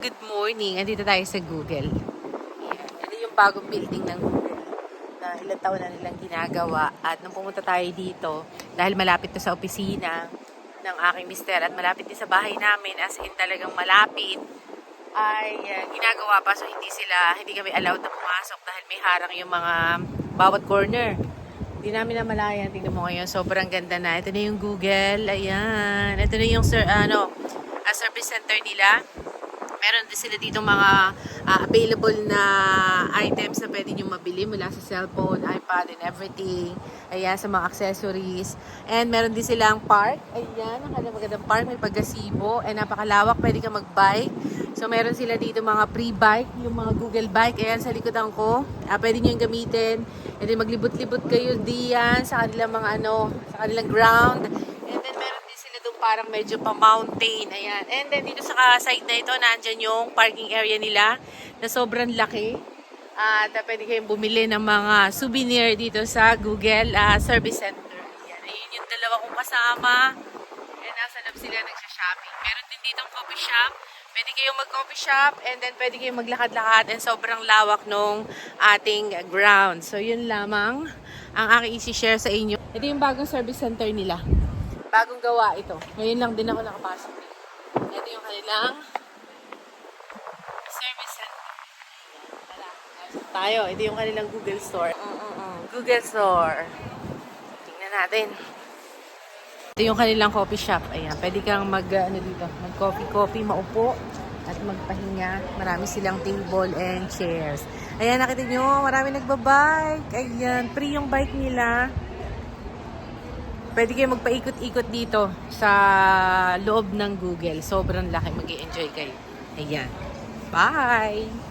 Good morning. Andito tayo sa Google. Yan. Ito yung bagong building ng Google na ilang taon na nilang ginagawa. At nung pumunta tayo dito, dahil malapit to sa opisina ng aking mister at malapit din sa bahay namin, as in talagang malapit, ay uh, ginagawa pa so hindi sila, hindi kami allowed na pumasok dahil may harang yung mga bawat corner. Hindi namin namalayan. Tingnan mo ngayon, sobrang ganda na. Ito na yung Google. Ayan. Ito na yung sir, ano, ah, service center nila meron din sila dito mga ah, available na items na pwede nyo mabili mula sa cellphone, iPad, and everything. Ayan, sa mga accessories. And meron din silang park. Ayan, ang magandang park. May pagasibo. And napakalawak. Pwede ka mag-bike. So, meron sila dito mga pre-bike. Yung mga Google Bike. Ayan, sa likodan ko. Ah, pwede nyo yung gamitin. And then, maglibot-libot kayo diyan sa kanilang mga ano, sa kanilang ground. And then, meron din sila doon parang medyo pa mountain. Ayan. And then dito sa side na ito, nandyan yung parking area nila na sobrang laki. At uh, pwede kayong bumili ng mga souvenir dito sa Google ah, Service Center. Ayan. Ayun yung dalawa kong kasama. And nasa loob sila nagsha-shopping. Meron din dito coffee shop. Pwede kayong mag-coffee shop and then pwede kayong maglakad-lakad and sobrang lawak nung ating ground. So yun lamang ang aking isi-share sa inyo. Ito yung bagong service center nila. Bagong gawa ito. Ngayon lang din ako nakapasok. Ito yung kanilang service center. Tayo. Ito yung kanilang Google Store. Mm-mm-mm. Google Store. Tingnan natin. Ito yung kanilang coffee shop. Ayan, pwede kang mag, uh, ano dito, mag coffee coffee, maupo at magpahinga. Marami silang table and chairs. Ayan, nakita nyo, marami nagbabike. Ayan, free yung bike nila. Pwede kayo magpaikot-ikot dito sa loob ng Google. Sobrang laki. mag enjoy kayo. Ayan. Bye!